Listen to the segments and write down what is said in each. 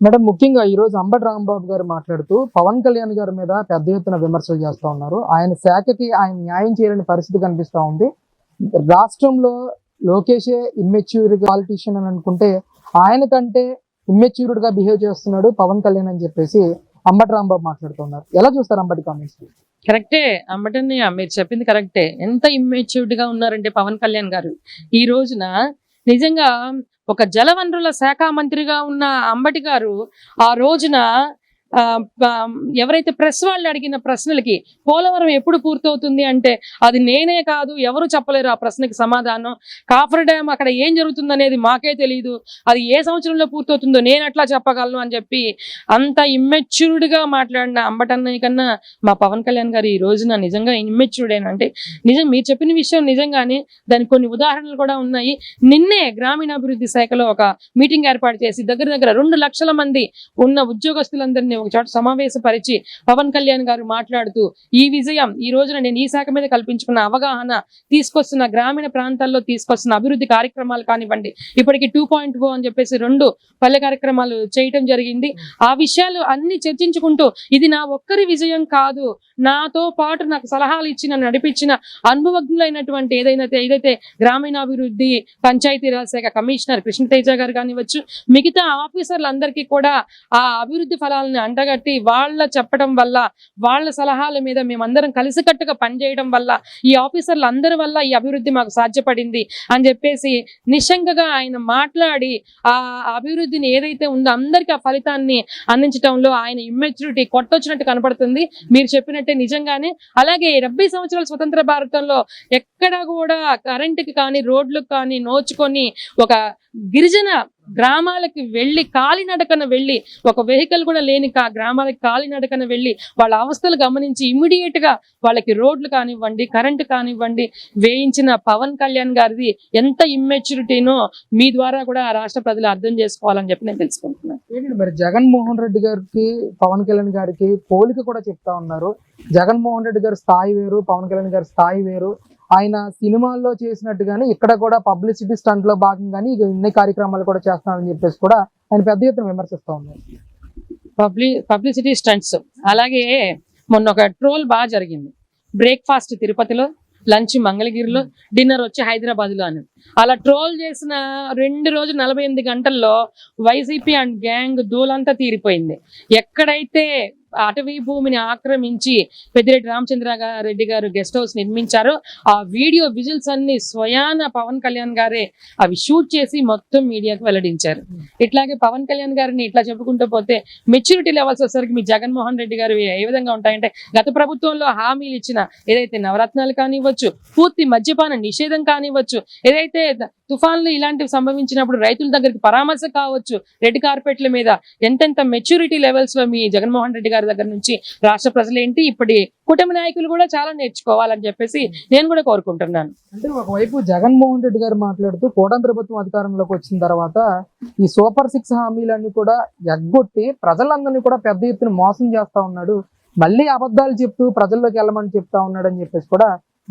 Madam ముఖ్యంగా ఈ రోజు అంబటి రాంబాబు గారు మాట్లాడుతూ పవన్ కళ్యాణ్ గారి మీద పెద్ద ఎత్తున విమర్శలు చేస్తూ ఉన్నారు. ఆయన శాఖకి ఆయన న్యాయం చేయలేని పరిస్థితి కనిపిస్తూ ఉంది. రాష్ట్రంలో లోకేషే ఇమ్మెచ్యూర్ పాలిటీషియన్ అని అనుకుంటే ఆయన కంటే ఇమ్మెచ్యూర్డ్గా బిహేవ్ చేస్తున్నాడు పవన్ కళ్యాణ్ అని చెప్పేసి అంబటి రాంబాబు మాట్లాడుతున్నారు ఎలా చూస్తారు అంబటి కామెంట్స్ కరెక్టే. అమ్మటన్నయ్య మీరు చెప్పింది కరెక్టే. ఎంత ఇమ్మెచ్యూర్డ్గా ఉన్నారంటే పవన్ కళ్యాణ్ గారు. ఈ రోజున నిజంగా ఒక జలవనరుల శాఖ మంత్రిగా ఉన్న అంబటి గారు ఆ రోజున ఎవరైతే ప్రెస్ వాళ్ళు అడిగిన ప్రశ్నలకి పోలవరం ఎప్పుడు పూర్తవుతుంది అంటే అది నేనే కాదు ఎవరు చెప్పలేరు ఆ ప్రశ్నకి సమాధానం. కాఫర్ డ్యామ్ అక్కడ ఏం జరుగుతుంది అనేది మాకే తెలియదు అది ఏ సంవత్సరంలో పూర్తవుతుందో నేను అట్లా చెప్పగలను అని చెప్పి అంత ఇమ్మెచ్యూర్డ్గా మాట్లాడిన అంబటన్నయ్య కన్నా మా పవన్ కళ్యాణ్ గారు ఈ రోజున నిజంగా ఇమ్మెచ్యూర్డ్ అంటే నిజం మీరు చెప్పిన విషయం నిజంగానే దానికి కొన్ని ఉదాహరణలు కూడా ఉన్నాయి. నిన్నే గ్రామీణాభివృద్ధి శాఖలో ఒక మీటింగ్ ఏర్పాటు చేసి దగ్గర దగ్గర రెండు లక్షల మంది ఉన్న ఉద్యోగస్తులందరినీ ఒక చోట సమావేశపరిచి పవన్ కళ్యాణ్ గారు మాట్లాడుతూ ఈ విజయం ఈ రోజున నేను ఈ శాఖ మీద కల్పించుకున్న అవగాహన తీసుకొస్తున్న గ్రామీణ ప్రాంతాల్లో తీసుకొస్తున్న అభివృద్ధి కార్యక్రమాలు కానివ్వండి. ఇప్పటికి టూ పాయింట్ ఓ అని చెప్పేసి రెండు పల్లె కార్యక్రమాలు చేయటం జరిగింది. ఆ విషయాలు అన్ని చర్చించుకుంటూ ఇది నా ఒక్కరి విజయం కాదు నాతో పాటు నాకు సలహాలు ఇచ్చిన నడిపించిన అనుభవజ్ఞులైనటువంటి ఏదైనా ఏదైతే గ్రామీణాభివృద్ధి పంచాయతీరాజ్ శాఖ కమిషనర్ కృష్ణతేజ గారు కానివ్వచ్చు మిగతా ఆఫీసర్లందరికీ కూడా ఆ అభివృద్ధి ఫలాలను అంటగట్టి వాళ్ళ చెప్పడం వల్ల వాళ్ళ సలహాల మీద మేమందరం కలిసికట్టుగా పనిచేయడం వల్ల ఈ ఆఫీసర్లు అందరి వల్ల ఈ అభివృద్ధి మాకు సాధ్యపడింది అని చెప్పేసి నిశంకగా ఆయన మాట్లాడి ఆ అభివృద్ధిని ఏదైతే ఉందో అందరికీ ఆ ఫలితాన్ని అందించడంలో ఆయన ఇమ్మెచ్యూరిటీ కొట్టొచ్చినట్టు కనపడుతుంది. మీరు చెప్పినట్టే నిజంగానే. అలాగే డెబ్బై సంవత్సరాల స్వతంత్ర భారతంలో ఎక్కడ కూడా కరెంటుకి కానీ రోడ్లకు కానీ నోచుకొని ఒక గిరిజన గ్రామాలకి వెళ్ళి కాలినడకన వెళ్ళి ఒక వెహికల్ కూడా లేని కా గ్రామాలకి కాలినడకన వెళ్ళి వాళ్ళ అవస్థలు గమనించి ఇమ్మీడియట్గా వాళ్ళకి రోడ్లు కానివ్వండి కరెంటు కానివ్వండి వేయించిన పవన్ కళ్యాణ్ గారిది ఎంత ఇమ్మెచ్యూరిటీనో మీ ద్వారా కూడా ఆ రాష్ట్ర ప్రజలు అర్థం చేసుకోవాలని చెప్పి నేను తెలుసుకుంటున్నాను. మరి జగన్మోహన్ రెడ్డి గారికి పవన్ కళ్యాణ్ గారికి పోలిక కూడా చెప్తా ఉన్నారు. జగన్మోహన్ రెడ్డి గారి స్థాయి వేరు పవన్ కళ్యాణ్ గారి స్థాయి వేరు. ఆయన సినిమాల్లో చేసినట్టుగానే ఇక్కడ కూడా పబ్లిసిటీ స్టంట్లో భాగంగానే ఇక ఇన్ని కార్యక్రమాలు కూడా చేస్తున్నారని చెప్పేసి కూడా ఆయన పెద్ద ఎత్తున విమర్శిస్తూ ఉన్నారు. Public publicity stunts. అలాగే మొన్న ఒక ట్రోల్ బాగా జరిగింది. బ్రేక్ఫాస్ట్ తిరుపతిలో లంచ్ మంగళగిరిలో డిన్నర్ వచ్చి హైదరాబాద్లో అని. అలా ట్రోల్ చేసిన రెండు రోజులు నలభై ఎనిమిది గంటల్లో వైసీపీ అండ్ గ్యాంగ్ దూలంతా తీరిపోయింది. ఎక్కడైతే అటవీ భూమిని ఆక్రమించి పెద్దిరెడ్డి రామచంద్ర రెడ్డి గారు గెస్ట్ హౌస్ నిర్మించారు. ఆ వీడియో విజువల్స్ అన్ని స్వయాన పవన్ కళ్యాణ్ గారే అవి షూట్ చేసి మొత్తం మీడియాకు వెల్లడించారు. ఇట్లాగే పవన్ కళ్యాణ్ గారిని ఇట్లా చెప్పుకుంటూ పోతే మెచ్యూరిటీ లెవెల్స్ వచ్చేసరికి మీ జగన్మోహన్ రెడ్డి గారు ఏ విధంగా ఉంటాయంటే గత ప్రభుత్వంలో హామీలు ఇచ్చిన ఏదైతే నవరత్నాలు కానివ్వచ్చు పూర్తి మద్యపాన నిషేధం కానివ్వచ్చు ఏదైతే తుఫాన్లు ఇలాంటివి సంభవించినప్పుడు రైతుల దగ్గరికి పరామర్శ కావచ్చు. రెడ్ కార్పెట్ల మీద ఎంతెంత మెచ్యూరిటీ లెవెల్స్లో మీ జగన్మోహన్ రెడ్డి గారి దగ్గర నుంచి రాష్ట్ర ప్రజలేంటి? ఇప్పటి కూటమి నాయకులు కూడా చాలా నేర్చుకోవాలని చెప్పేసి నేను కూడా కోరుకుంటున్నాను. అంటే ఒకవైపు జగన్మోహన్ రెడ్డి గారు మాట్లాడుతూ కూటమి ప్రభుత్వం అధికారంలోకి వచ్చిన తర్వాత ఈ సూపర్ సిక్స్ హామీలన్నీ కూడా ఎగ్గొట్టి ప్రజలందరినీ కూడా పెద్ద ఎత్తున మోసం చేస్తా ఉన్నాడు. మళ్ళీ అబద్ధాలు చెప్తూ ప్రజల్లోకి వెళ్ళమని చెప్తా ఉన్నాడు అని చెప్పేసి కూడా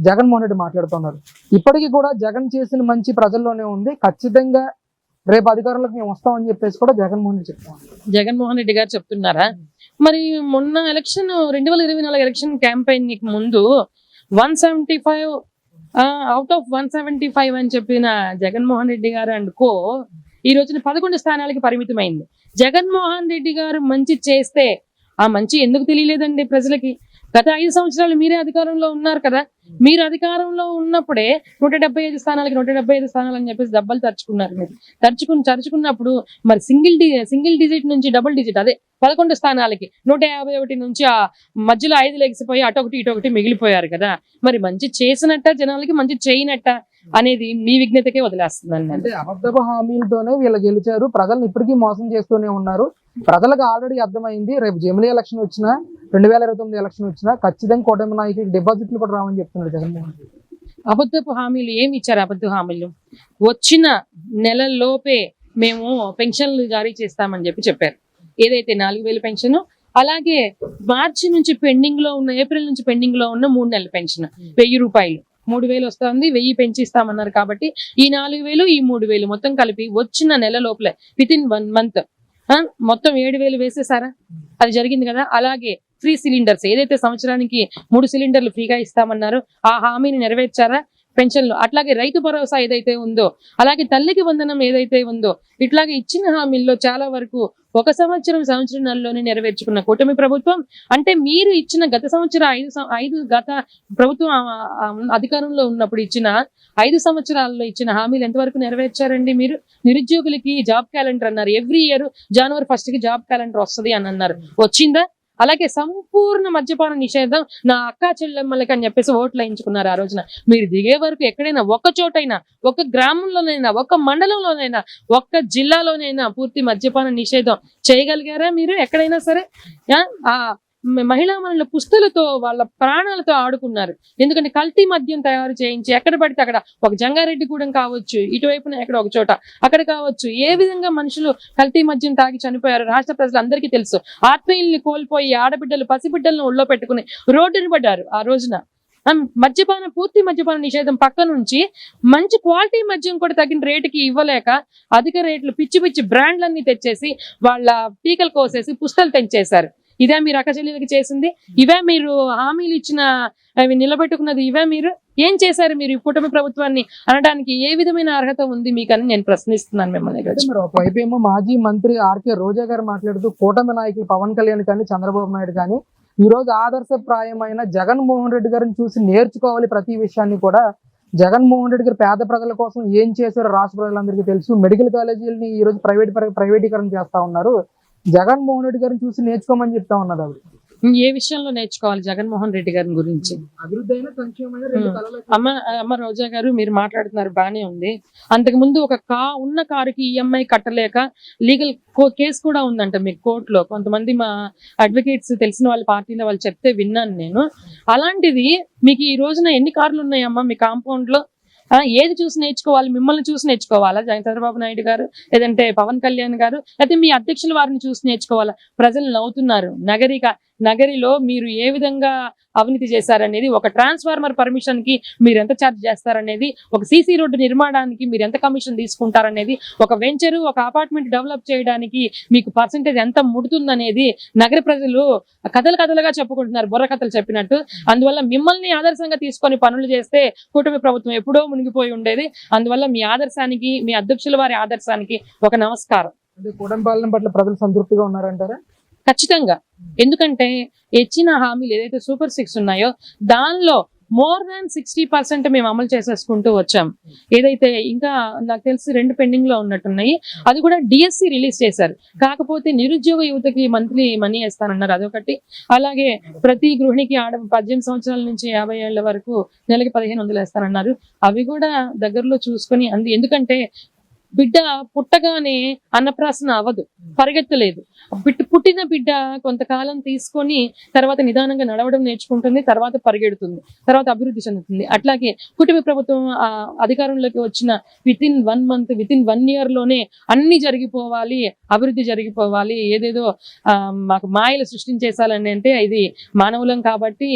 జగన్మోహన్ రెడ్డి మాట్లాడుతున్నారు. ఇప్పటికీ కూడా జగన్ చేసిన మంచి ప్రజల్లోనే ఉంది. ఖచ్చితంగా రేపు అధికారంలోకి మేము వస్తామని చెప్పేసి కూడా జగన్మోహన్ రెడ్డి చెప్తాం జగన్మోహన్ రెడ్డి గారు చెప్తున్నారా? మరి మొన్న ఎలక్షన్ రెండు వేల ఇరవై నాలుగు ఎలక్షన్ క్యాంపెయిన్ ముందు one seventy five out of one seventy five అని చెప్పిన జగన్మోహన్ రెడ్డి గారు అండ్ కో ఈ రోజున పదకొండు స్థానాలకి పరిమితమైంది. జగన్మోహన్ రెడ్డి గారు మంచి చేస్తే ఆ మంచి ఎందుకు తెలియలేదండి ప్రజలకి? గత ఐదు సంవత్సరాలు మీరే అధికారంలో ఉన్నారు కదా. మీరు అధికారంలో ఉన్నప్పుడే నూట డెబ్బై ఐదు స్థానాలకి నూట డెబ్బై ఐదు స్థానాలు అని చెప్పేసి దెబ్బలు తరుచుకున్నారు మీరు. తరుచుకుని తరుచుకున్నప్పుడు మరి సింగిల్ డి సింగిల్ డిజిట్ నుంచి డబుల్ డిజిట్ అదే పదకొండు స్థానాలకి నూట యాభై ఒకటి నుంచి ఆ మధ్యలో ఐదు లెగిసిపోయి అటొకటి ఇటొకటి మిగిలిపోయారు కదా. మరి మంచి చేసినట్ట జనాలకి మంచి చేయనట్ట? అనేది మీ విజ్ఞతకే వదిలేస్తుందండి. అంటే అబద్ధపు హామీలతోనే వీళ్ళు గెలిచారు. ప్రజల్ని ఇప్పటికీ మోసం చేస్తూనే ఉన్నారు. ప్రజలకు ఆల్రెడీ అర్థమైంది రేపు జమిలీ ఎలక్షన్ వచ్చినా రెండు వేల ఇరవై తొమ్మిది ఎలక్షన్ వచ్చినా ఖచ్చితంగా కూటమి నాయకులకు డిపాజిట్లు కూడా రావని చెప్తున్నాడు జగన్మోహన్ రెడ్డి. అబద్ధపు హామీలు ఏమి ఇచ్చారు? అబద్ధ హామీలు. వచ్చిన నెలలోపే మేము పెన్షన్లు జారీ చేస్తామని చెప్పి చెప్పారు. ఏదైతే నాలుగు వేలు పెన్షన్ అలాగే మార్చి నుంచి పెండింగ్లో ఉన్న ఏప్రిల్ నుంచి పెండింగ్లో ఉన్న మూడు నెలల పెన్షన్ వెయ్యి రూపాయలు. మూడు వేలు వస్తుంది వెయ్యి పెంచిస్తామన్నారు కాబట్టి ఈ నాలుగు వేలు ఈ మూడు వేలు మొత్తం కలిపి వచ్చిన నెల లోపలే విత్ ఇన్ వన్ మంత్ ఆ, మొత్తం ఏడు వేలు వేసేసారా అది జరిగింది కదా. అలాగే ఫ్రీ సిలిండర్స్ ఏదైతే సంవత్సరానికి మూడు సిలిండర్లు ఫ్రీగా ఇస్తామన్నారు ఆ హామీని నెరవేర్చారా? పెన్షన్లు అట్లాగే రైతు భరోసా ఏదైతే ఉందో అలాగే తల్లికి వందనం ఏదైతే ఉందో ఇట్లాగే ఇచ్చిన హామీల్లో చాలా వరకు ఒక సంవత్సరం సంవత్సరాల్లోనే నెరవేర్చుకున్న కూటమి ప్రభుత్వం. అంటే మీరు ఇచ్చిన గత సంవత్సరం ఐదు ఐదు గత ప్రభుత్వం అధికారంలో ఉన్నప్పుడు ఇచ్చిన ఐదు సంవత్సరాల్లో ఇచ్చిన హామీలు ఎంతవరకు నెరవేర్చారండి మీరు? నిరుద్యోగులకి జాబ్ క్యాలెండర్ అన్నారు. ఎవ్రీ ఇయర్ జనవరి ఫస్ట్కి జాబ్ క్యాలెండర్ వస్తది అని అన్నారు. వచ్చిందా? అలాగే సంపూర్ణ మద్యపాన నిషేధం నా అక్క చెల్లెమ్మలకి అని చెప్పేసి ఓట్లు వేయించుకున్నారు ఆ రోజున. మీరు దిగే వరకు ఎక్కడైనా ఒక చోటైనా ఒక గ్రామంలోనైనా ఒక మండలంలోనైనా ఒక్క జిల్లాలోనైనా పూర్తి మద్యపాన నిషేధం చేయగలిగారా మీరు ఎక్కడైనా సరే? ఆ, ఆ మహిళా మనుల పుస్తలతో వాళ్ళ ప్రాణాలతో ఆడుకున్నారు. ఎందుకంటే కల్తీ మద్యం తయారు చేయించి ఎక్కడ పడితే అక్కడ ఒక జంగారెడ్డిగూడెం కావచ్చు ఇటువైపున ఎక్కడ ఒక చోట అక్కడ కావచ్చు ఏ విధంగా మనుషులు కల్తీ మద్యం తాగి చనిపోయారు రాష్ట్ర ప్రజలందరికీ తెలుసు. ఆత్మీయుల్ని కోల్పోయి ఆడబిడ్డలు పసిబిడ్డలను ఒళ్ళో పెట్టుకుని రోడ్డును పడ్డారు ఆ రోజున. మద్యపాన పూర్తి మద్యపాన నిషేధం పక్క నుంచి మంచి క్వాలిటీ మద్యం కూడా తగిన రేటుకి ఇవ్వలేక అధిక రేట్లు పిచ్చి పిచ్చి బ్రాండ్లన్నీ తెచ్చేసి వాళ్ళ టీకలు కోసేసి పుస్తలు తెంచేశారు. ఇదే మీరు అక్కచెల్లెలకి చేసింది. ఇవే మీరు హామీలు ఇచ్చిన అవి నిలబెట్టుకున్నది ఇవే మీరు. ఏం చేశారు మీరు ఈ కూటమి ప్రభుత్వాన్ని అనడానికి? ఏ విధమైన అర్హత ఉంది మీకని నేను ప్రశ్నిస్తున్నాను మిమ్మల్ని ఒకవైపు ఏమో మాజీ మంత్రి ఆర్కే రోజా గారు మాట్లాడుతూ కూటమి నాయకులు పవన్ కళ్యాణ్ కానీ చంద్రబాబు నాయుడు కానీ ఈ రోజు ఆదర్శప్రాయమైన జగన్మోహన్ రెడ్డి గారిని చూసి నేర్చుకోవాలి ప్రతి విషయాన్ని కూడా. జగన్మోహన్ రెడ్డి గారు పేద ప్రజల కోసం ఏం చేశారో రాష్ట్ర ప్రజలందరికీ తెలుసు. మెడికల్ కాలేజీలని ఈ రోజు ప్రైవేట్ ప్రైవేటీకరణ చేస్తా ఉన్నారు. జగన్మోహన్ రెడ్డి గారిని చూసి నేర్చుకోమని చెప్తా ఉన్నారు ఆవిడ. ఏ విషయంలో నేర్చుకోవాలి జగన్మోహన్ రెడ్డి గారి గురించి? అమ్మ అమ్మ రోజా గారు మీరు మాట్లాడుతున్నారు బానే ఉంది. అంతకు ముందు ఒక కా ఉన్న కారుకి ఈఎంఐ కట్టలేక లీగల్ కేసు కూడా ఉందంట మీకు కోర్టులో. కొంతమంది మా అడ్వకేట్స్ తెలిసిన వాళ్ళ పార్టీలో వాళ్ళు చెప్తే విన్నాను నేను. అలాంటిది మీకు ఈ రోజున ఎన్ని కార్లు ఉన్నాయమ్మా మీ కాంపౌండ్లో ఏది చూసి నేర్చుకోవాలి మిమ్మల్ని చూసి నేర్చుకోవాలా? జగన్ చంద్రబాబు నాయుడు గారు లేదంటే పవన్ కళ్యాణ్ గారు లేకపోతే మీ అధ్యక్షుల వారిని చూసి నేర్చుకోవాలా? ప్రజలు నవ్వుతున్నారు. నగరిక నగరిలో మీరు ఏ విధంగా అవినీతి చేశారనేది ఒక ట్రాన్స్ఫార్మర్ పర్మిషన్కి మీరు ఎంత ఛార్జ్ చేస్తారనేది ఒక సీసీ రోడ్డు నిర్మాణానికి మీరు ఎంత కమిషన్ తీసుకుంటారనేది ఒక వెంచర్ ఒక అపార్ట్మెంట్ డెవలప్ చేయడానికి మీకు పర్సంటేజ్ ఎంత ముడుతుందనేది నగర ప్రజలు కథలు కథలుగా చెప్పుకుంటున్నారు బుర్ర కథలు చెప్పినట్టు. అందువల్ల మిమ్మల్ని ఆదర్శంగా తీసుకొని పనులు చేస్తే కూటమి ప్రభుత్వం ఎప్పుడో మునిగిపోయి ఉండేది. అందువల్ల మీ ఆదర్శానికి మీ అధ్యక్షుల వారి ఆదర్శానికి ఒక నమస్కారం. అంటే కూటమి పాలన పట్ల ప్రజలు సంతృప్తిగా ఉన్నారంటారా? ఖచ్చితంగా. ఎందుకంటే ఇచ్చిన హామీలు ఏదైతే సూపర్ సిక్స్ ఉన్నాయో దానిలో మోర్ దాన్ సిక్స్టీ పర్సెంట్ మేము అమలు చేసేసుకుంటూ వచ్చాం. ఏదైతే ఇంకా నాకు తెలిసి రెండు పెండింగ్లో ఉన్నట్టున్నాయి. అది కూడా డిఎస్సి రిలీజ్ చేశారు. కాకపోతే నిరుద్యోగ యువతకి మంత్లీ మనీ ఇస్తానన్నారు అదొకటి. అలాగే ప్రతి గృహిణికి ఆడ పద్దెనిమిది సంవత్సరాల నుంచి యాభై ఏళ్ళ వరకు నెలకి పదిహేను వందలు వేస్తానన్నారు. అవి కూడా దగ్గరలో చూసుకొని అంది. ఎందుకంటే బిడ్డ పుట్టగానే అన్నప్రాసన అవ్వదు పరిగెత్తలేదు. బిడ్డ పుట్టిన బిడ్డ కొంతకాలం తీసుకొని తర్వాత నిదానంగా నడవడం నేర్చుకుంటుంది తర్వాత పరిగెడుతుంది తర్వాత అభివృద్ధి చెందుతుంది. అట్లాగే కుటుంబ ప్రభుత్వం ఆ, అధికారంలోకి వచ్చిన within one month within one ఇయర్లోనే అన్ని జరిగిపోవాలి అభివృద్ధి జరిగిపోవాలి. ఏదేదో ఆ, మాకు మాయలు సృష్టించేసాలని అంటే ఇది మానవులం కాబట్టి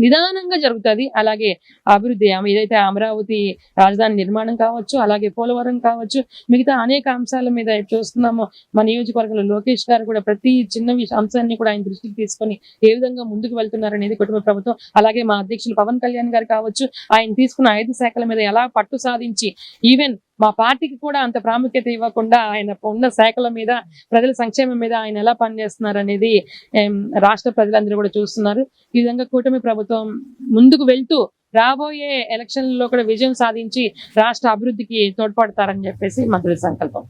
నిదానంగా జరుగుతుంది. అలాగే అభివృద్ధి ఏదైతే అమరావతి రాజధాని నిర్మాణం కావచ్చు అలాగే పోలవరం కావచ్చు మిగతా అనేక అంశాల మీద చూస్తున్నామో మా నియోజకవర్గంలో లోకేష్ గారు కూడా ప్రతి చిన్న అంశాన్ని కూడా ఆయన దృష్టికి తీసుకొని ఏ విధంగా ముందుకు వెళ్తున్నారనేది కుటుంబ ప్రభుత్వం అలాగే మా అధ్యక్షులు పవన్ కళ్యాణ్ గారు కావచ్చు ఆయన తీసుకున్న ఐదు శాఖల మీద ఎలా పట్టు సాధించి ఈవెన్ మా పార్టీకి కూడా అంత ప్రాముఖ్యత ఇవ్వకుండా ఆయన ఉన్న శాఖల మీద ప్రజల సంక్షేమం మీద ఆయన ఎలా పనిచేస్తున్నారు అనేది రాష్ట్ర ప్రజలందరూ కూడా చూస్తున్నారు. ఈ విధంగా కూటమి ప్రభుత్వం ముందుకు వెళ్తూ రాబోయే ఎలక్షన్లలో కూడా విజయం సాధించి రాష్ట్ర అభివృద్ధికి తోడ్పడతారని చెప్పేసి మంత్రుల సంకల్పం.